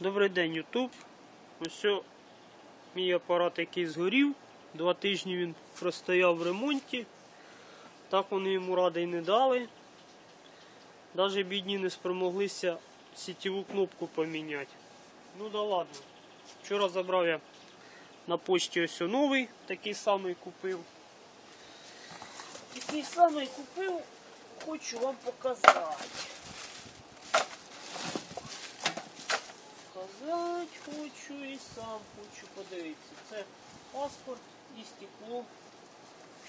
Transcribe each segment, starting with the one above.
Добрий день, Ютуб. Ось мій апарат, який згорів. Два тижні він простояв в ремонті. Так вони йому ради й не дали. Навіть бідні не спромоглися сітєву кнопку поміняти. Ну да ладно. Вчора забрав я на почті ось новий, такий самий купив. Такий самий купив, хочу вам показати хочу і сам подивитися. Це паспорт і стекло,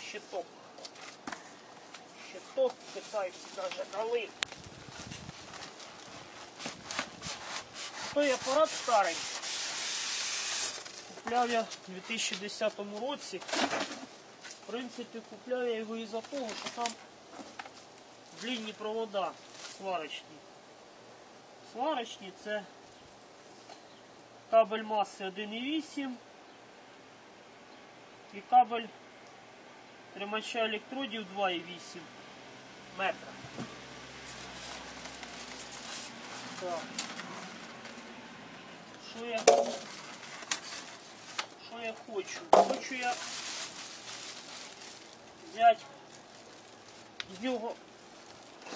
щиток. Щиток китайці навіть дали. Той апарат старий. Купляв я у 2010 році. В принципі, купляв я його із-за того, що там длинні провода сварочні. Сварочні це кабель маси 1,8 і кабель тримача електродів 2,8 метра. Так. Що я, що я хочу? Хочу я взяти з нього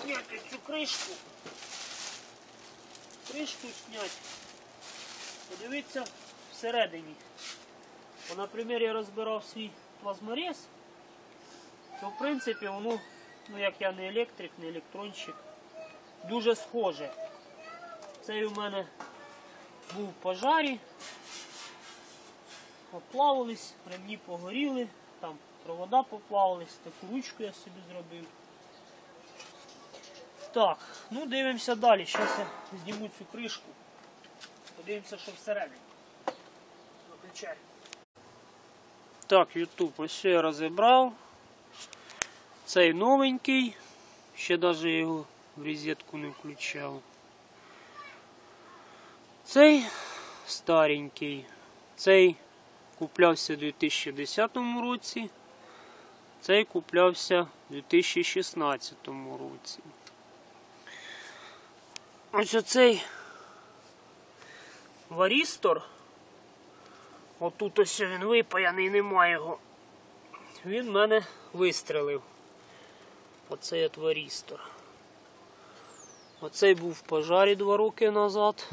зняти цю кришку. Кришку зняти. Подивіться всередині. Бо, наприклад, я розбирав свій плазморез, то в принципі воно, ну як я не електрик, не електронщик, дуже схоже. Цей у мене був в пожарі, поплавились, ремні погоріли, там провода поплавились, таку ручку я собі зробив. Так, ну дивимося далі. Зараз я зніму цю кришку. Подивимося, що всередині. Виключай. Так, YouTube, ось я розібрав. Цей новенький. Ще навіть його в розетку не включав. Цей старенький. Цей куплявся у 2010 році. Цей куплявся у 2016 році. Ось оцей варістор. Отут ось він випаяний, немає його. Він мене вистрелив. Оцей от варістор. Оцей був в пожарі два роки назад.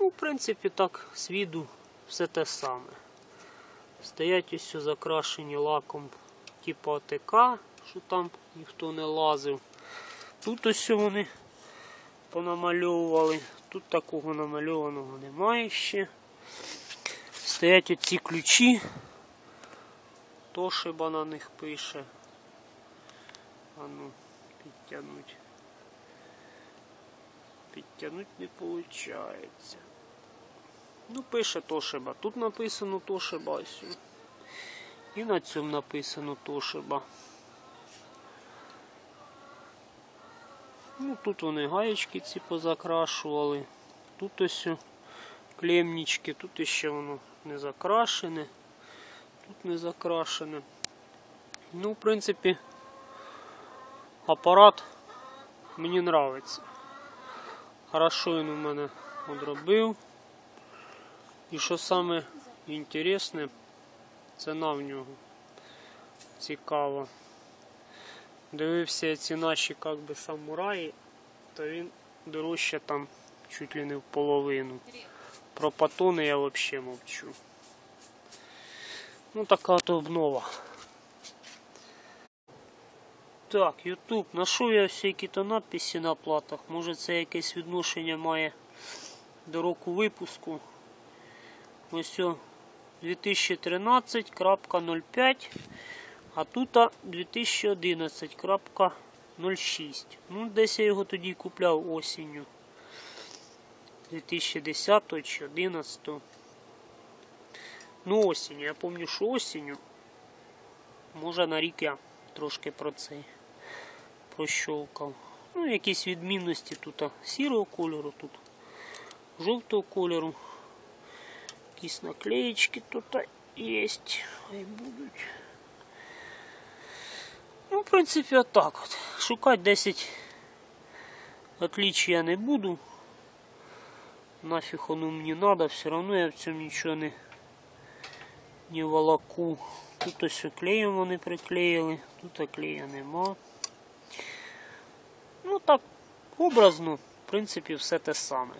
Ну, в принципі, так, з все те саме. Стоять ось закрашені лаком типу АТК, що там ніхто не лазив. Тут ось вони понамальовували. Тут такого намальованого немає ще. Стоять оці ключі. Тошиба на них пише. А ну, підтягнуть. Підтягнуть не виходить. Ну, пише Тошиба. Тут написано Тошиба. І на цьому написано Тошиба. Ну, тут вони гаєчки ці позакрашували. Тут ось клемнички, тут ще воно не закрашене, тут не закрашене. Ну, в принципі, апарат мені подобається. Хорошо він у мене одробив. І що саме інтересне, ціна в нього цікава. Дивився ці наші як би, самураї, то він дорожче там чуть ли не в половину. Про патони я взагалі мовчу. Ну така то обнова. Так, YouTube, знайшов я всякі то надписи на платах. Може це якесь відношення має до року випуску. Ось о, 2013.05 а тут 2011.06. Ну, десь я його тоді купляв осінню. 2010 чи 2011. Ну, осінню. Я пам'ятаю, що осінню. Може на рік я трошки про цей прощовкав. Ну, якісь відмінності тут сірого кольору, тут жовтого кольору. Якісь наклеєчки тут є. Хай будуть. В принципі, отак от. Шукати 10 Отличий я не буду. Нафіг воно мені надо, все одно я в цьому нічого не, не волоку. Тут ось клеєм вони приклеїли, тут клея нема. Ну так, образно, в принципі, все те саме.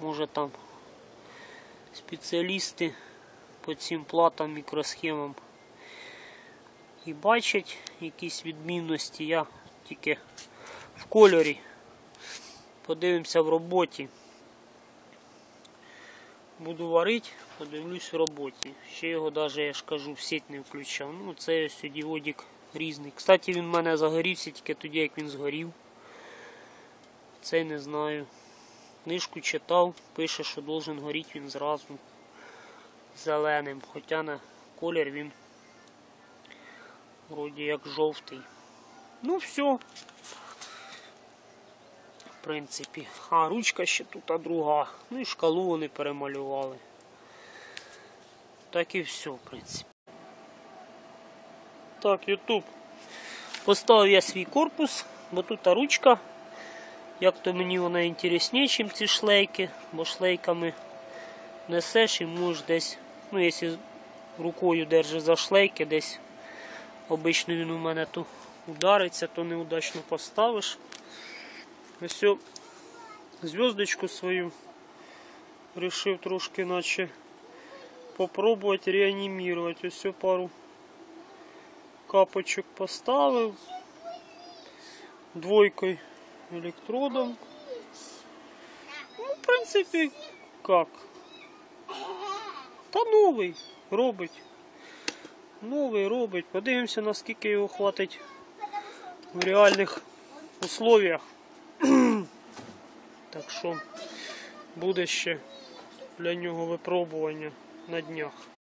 Може там спеціалісти по цим платам, мікросхемам і бачать якісь відмінності. Я тільки в кольорі. Подивимося в роботі. Буду варити, подивлюсь в роботі. Ще його навіть, я ж кажу, в сеть не включав. Ну, це ось діодик різний. Кстати, він в мене загорівся тільки тоді, як він згорів. Цей не знаю. Книжку читав, пише, що должен горіти він зразу зеленим. Хоча на колір він вроді як жовтий. Ну все. В принципі. А, ручка ще тут а друга. Ну і шкалу вони перемалювали. Так і все, в принципі. Так, Ютуб. Поставив я свій корпус, бо тут а ручка. Як то мені вона інтересніше, ніж ці шлейки, бо шлейками несеш і можеш десь, ну якщо рукою держиш за шлейки, десь обично він у мене то удариться, то неудачно поставиш. Ось зв'язочку свою решив трошки наче попробувати реанімувати. Ось пару капочок поставив двойкою електродом. Ну, в принципі, як? Та новий робить. Новий робить. Подивимося, наскільки його хватить в реальних условиях. Так що буде ще для нього випробування на днях.